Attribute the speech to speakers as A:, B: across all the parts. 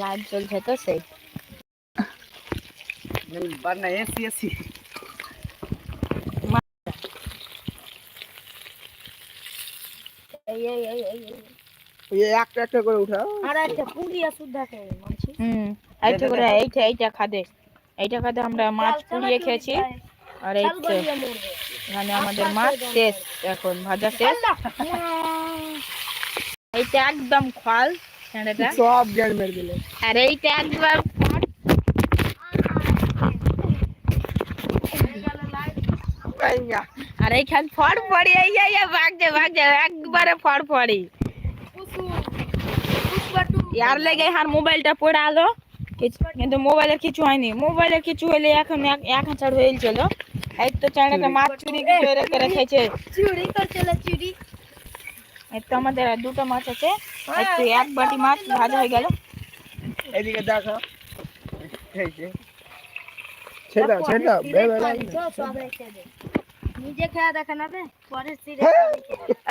A: Light জ্বলছে তো সেই।
B: বান্না এসি এসি
A: এই এই এই এই এই।
B: ওই একটা একটা করে উঠাও।
C: আর একটা পুরিয়া সুদ্ধা খেয়ে মানছি।
A: হুম এইটা করে এইটা এইটা খাদে। এইটা খাদে আমরা মাছ পুড়িয়ে খেয়েছি। আর এই এখানে আমাদের মাছ শেষ এখন ভাজা শেষ। এইটা একদম খল ছেঁড়েটা
B: সব গ্যাস মেরে দিলে
A: আর এইটা একবার আর এইখান ফড় পড়ি এই এই এই, ভাগছে ভাগছে একবারে ফড় পড়ি ইয়ার লেগে আর মোবাইলটা পড়ে আলো কিছু- কিন্তু মোবাইলের কিছু হয়নি মোবাইলের কিছু হলে এখন এক এক হাজার হয়েছিল এই তো চ্যানেলটা মাছ চুরি করে রেখে রেখেছে
C: চুরি করছিল চুরি
A: এই তো আমাদের আর দুটো মাছ আছে। তো এক বাটি মাছ ভাজা হয়ে গেল।
B: এদিকে দেখো। এই যে। ছেড়ে দাও বে বে লাগে না।
C: সবাই খেয়ে দে। নিজে খেয়ে দেখে না বে পরে সিরে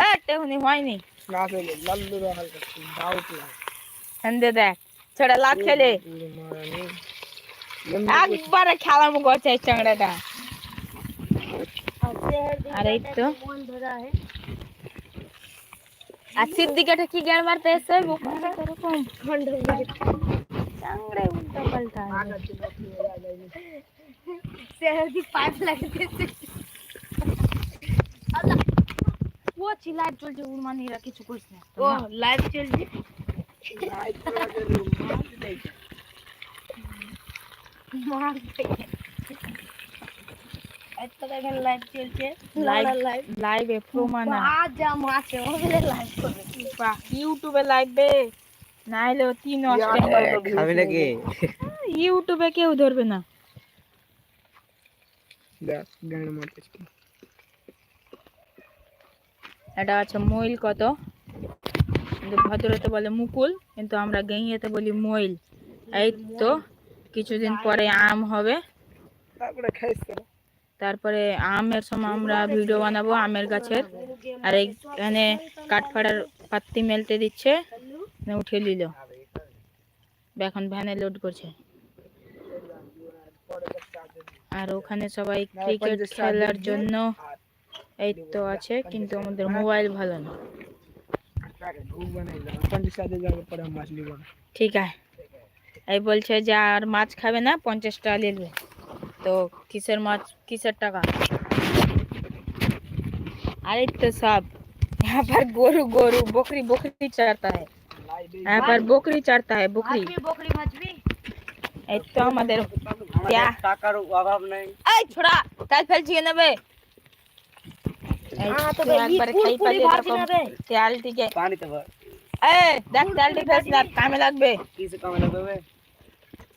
A: এ তেমনি হয়নি।
B: না চলে লাল্লু রা হালকা ডাউট লাগে
A: হেন্দে দেখ ছেড়ে লাগ খেলে। একবারে খেলাম করছে এই চ্যাংড়াটা।
C: আর
A: এই তো।
C: মন ধরা है
A: আর সিদ্দিকাটা কি গেল মারতে এসে বোকাটা এরকম চাংড়ে উল্টা পাল্টা
C: সেহদি পাট লাগতেছে ও চি লাইট
A: চলছে উড় মানে এরা কিছু কইছ না
C: ও লাইট চলছে লাইট চলছে মার দেয় এত দেখেন লাইভ চলছে।
A: লাইভ
C: লাইভ
A: লাইভে
C: আজ যা মাছে ওগুলো লাইভ করবে।
A: ইউটিউবে লাইভে না হলেও তিন
B: খাবে নাকি?
A: ইউটিউবে কেউ ধরবে না। এটা আছে মইল কত? কিন্তু ভদ্রতে বলে মুকুল কিন্তু আমরা গেঁইয়েতে বলি মইল। এই তো কিছুদিন পরে আম হবে।
B: তারপরে
A: আমের সময় আমরা ভিডিও বানাবো আমের গাছের। আর এখানে কাঠফাড়ার পাত্তি মেলতে দিচ্ছে উঠে নিল এখন ভ্যানে লোড করছে। আর ওখানে সবাই ক্রিকেট খেলার জন্য এই তো আছে কিন্তু আমাদের মোবাইল ভালো না। ঠিক আছে। এই বলছে যে আর মাছ খাবে না পঞ্চাশ টাকা নিবে তো কিসের মাছ কিসের টাকা अरे तो सब यहाँ पर गोरू गोरू बकरी बकरी चढ़ता है यहाँ पर बकरी चढ़ता है बकरी
C: মাছবি বকরি মাছবি
A: এই তো আমাদের প্যা-
B: টাকার অভাব নাই
A: এই ছোড়া তাই ফেলছি নেবে এই
C: হ্যাঁ, তো
A: তো
C: ভাই,
A: একবারে
C: ফুল
A: খাই
C: ফুলি
A: পালে
C: ভাজি
A: এরকম
C: নেবে।
A: তেল থেকে
B: পানিতে ভর
A: এ দেখ তেলটি ফেলছ না কামে লাগবে
B: কিসে কামে লাগবে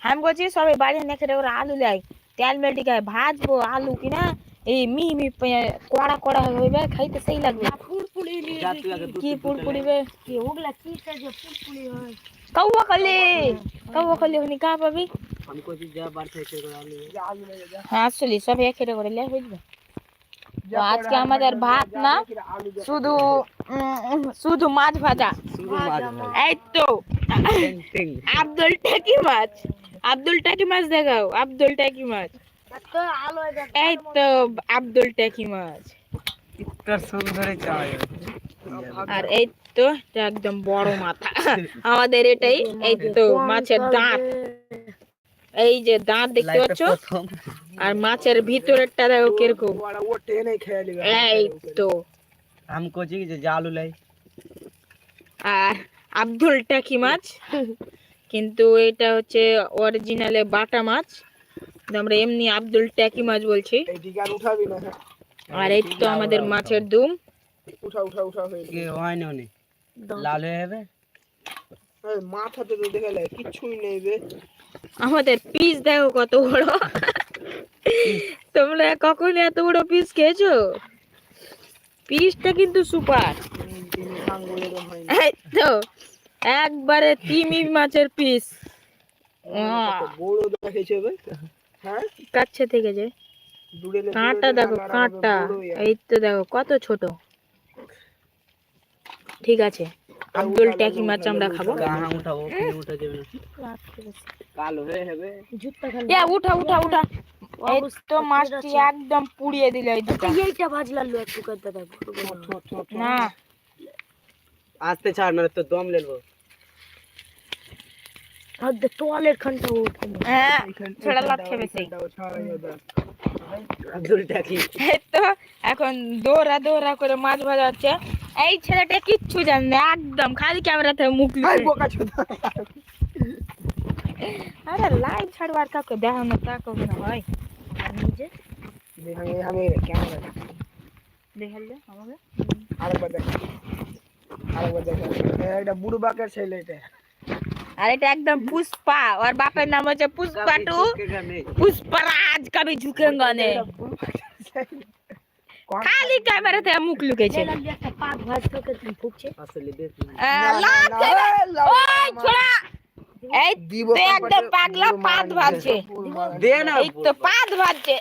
A: আমি বলছি সবাই বাড়ি নেখে ওরা আলু লাই তেল মেলটি গায়ে ভাজবো আলু কিনা এই মি মি পে- কড়া কড়া হইবে খাইতে সেই লাগবে
C: ফুলফুলি
B: যা তুই আগে দুধ
A: কি
B: দুধ
A: পুর
B: লে।
A: পুড়িবে
C: কি ওগুলা কি যে ফুলফুলি হয়
A: কৌয়া খালি কৌয়া খালি হনি কা পাবি
B: আমি কইছি যা বার থেকে করে আলু যা আলু লাগে যা
A: হ্যাঁ আসলি সব একেরে করে লে বুঝবে তো আজকে আমাদের ভাত না শুধু উম, শুধু মাছ ভাজা
B: শুধু মাছ
A: এই তো
B: টিং টিং
A: আব্দুল টাকি মাছ আব্দুল টাকি মাছ দেখাও আব্দুল টাকি মাছ। এই তো আব্দুল টাকি মাছ। আর এই তো একদম বড় মাথা। আমাদের এটাই এই তো মাছের দাঁত। এই যে দাঁত দেখতে পাচ্ছ? আর মাছের ভিতরেরটা দেখো কীরকম। এই তো।
B: আমি কইছি যে যা আলু লাই।
A: আর আব্দুল টাকি মাছ। কিন্তু এটা হচ্ছে অরিজিনালে বাটা মাছ। আমরা এমনি আব্দুল ট্যাকি মাছ বলছি।
B: আর উঠাবি না
A: আর এই তো আমাদের মাছের দুম।
B: উঠা উঠা উঠা হয়ে কি হয় লাল হয়ে যাবে? মাথাতে তো দেখে লাই কিছুই নেই বে
A: আমাদের পিস দেখো কত বড়। তোমরা কখন এত বড় পিস খেয়েছো? পিসটা কিন্তু সুপার
B: হয়
A: তো একবারে তিমি মাছের পিস
B: বড় দেখেছে হ্যাঁ?
A: কাছে থেকে যে। কাঁটা দেখো কাঁটা। এই তো দেখো কত ছোট। ঠিক আছে। আব্দুল ট্যাকি মাছ আমরা খাব।
B: উঠা না হয়ে
A: উঠা উঠা উঠা। এই তো মাছটি একদম পুড়িয়ে দিল এই দুটো।
C: এইটা
A: না।
B: আস্তে ছাড় মানে তো দম লেলবো
C: আর তোয়ালের খানটা
A: হ্যাঁ ছেড়া লাগছে বেশি
B: আব্দুল টাকি
A: এই তো এখন দৌড়া দৌড়া করে মাছ ভাজা হচ্ছে এই ছেলেটা কিচ্ছু জানে না একদম খালি ক্যামেরাতে মুখ। আরে লাইভ ছাড়বার কাউকে দেখানো তা কবে না হয়
C: আর নিজে?
A: দেখাল দে আমাকে
B: বুড়ো বাকের ছেলে এটা।
A: আর এটা একদম পুষ্পা ওর বাপের নাম হচ্ছে পুষ্পা টু পুষ্পরাজ কবি ঝুঁকেঙ্গা নে খালি ক্যামেরাতে মুখ লুকেছে
C: লালু একটা পাত ভাজ তোকে তুমি ফুকছে
B: আসলে দেখ
A: আহ, লাগছে রে। ওই ছোড়া এই তো একদম পাগলা পাত ভাবছে
B: দে না
A: এই তো পাত ভাবছে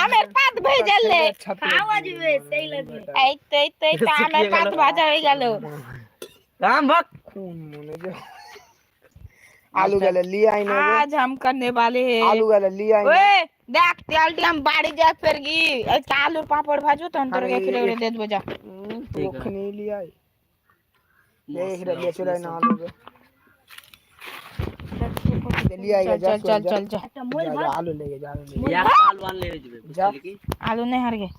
A: আমের পাত ভেজালে
C: আওয়াজ হবে সেই লাগবে
A: এই তো এই তো এই তো আমের পাত ভাজা হয়ে গেল
B: রাম ভক खून मुने जो
D: आलू गले ली आई ना
A: आज हम करने वाले हैं।
D: आलू गले ली आई
A: ओए देख तेल टी हम बाड़ी जा फिर गी अच्छा, आलू पापड़ भाजो तो अंदर के खिले दे दो जा।
D: भूख नहीं ली आई देख रे ले चले ना आलू के। ले आई
A: जा
C: चल चल
D: चल आलू लेके जा आलू
B: ले जा।
A: आलू नहीं हर गए।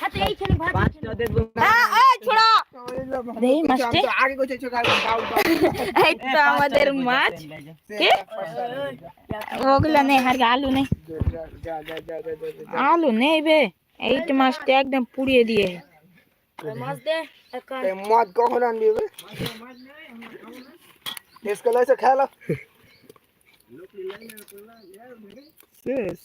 C: হাতে এইখানে ভাজ
B: পাঁচটা দেখবো
A: হ্যাঁ এই ছোড়া দেই মাছটি
D: आगे को चेक कर डाउन
A: এই তো আমাদের মাছ কি ওগুলা নেই হার গে আলু নেই
D: जा जा जा जा जा
A: আলু নেই বে এইট মাছটা একদম পুড়িয়ে দিয়ে
C: মাছ দে একটা
D: ते मौत कौन आंदी बे इसको ले से खा लो शेष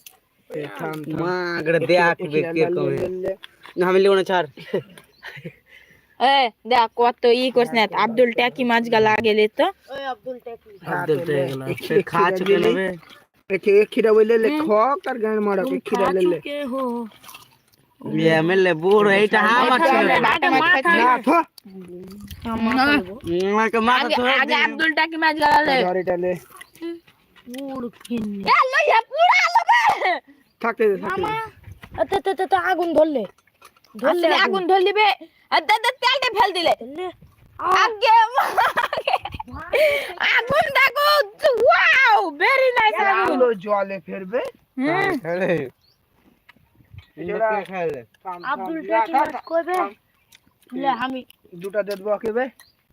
A: কত ই করছ না আব্দুল ট্যাকি মাছ গালা গেলে তো
C: আব্দুল ট্যাকি
B: আব্দুল ট্যাকি খা চুকে নেবে
D: একে খিরা বইলে লে খক আর গান মারো কে খিরা লে
C: লে বিয়ে
B: মে লে বুড় এইটা
A: হা মাছ
D: না থ
B: আমাকে
A: মাছ
B: তো
A: আগে আব্দুল ট্যাকি মাছ গালা লে
D: ধরে লে
C: বুড় কিন
A: এ লইয়া পুরা লবে
D: থাকতে দে থাকতে দে।
C: তে তে তে আগুন ধরলে। ধরলে
A: আসলে আগুন। ধরলিবে আর দাদা তেলটা ফেল দিলে। আগে আগুন দেখো। ওয়াও ভেরি নাইস আগুন।
D: জলে ফেরবে
A: হুম।
B: খেলে এটা খেলে
C: আব্দুল মাছ কইবে লে আমি।
D: দুটা দে দেবো কে বে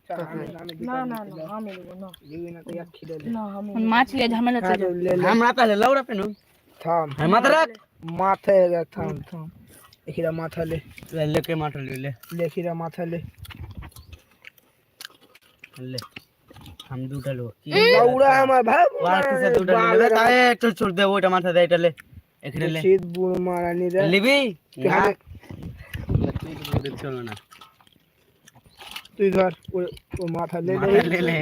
D: চল, আমি- আমি
C: না না না আমি দেব না।
D: দিবি না তো এক খিদে দে
C: না আমি
A: মাছ লিয়ে ঝামেলা চলে
D: লে লে।
B: আমরা তাহলে লৌড়া পেনু।
D: থাম
B: হ্যাঁ মাথা রাখ
D: মাথায় রে থাম থাম এখিরা মাথা লে
B: লেকে মাথা লিলে
D: লেখিরা মাথা লে
B: ले हम দুটা লো কি
D: লাউড়া আমার ভাই
B: ওয়ার কিসে দুটা লে তাই একটু ছোট দে ওইটা মাথা দে এটা লে এখানে লে
D: শীত বুড় মারানি রে
B: লিবি
D: কে
B: না
D: হাতে-
B: তুই তো চলো না
D: তুই ধর ও- ও মাথা লে
B: মাথা লে লে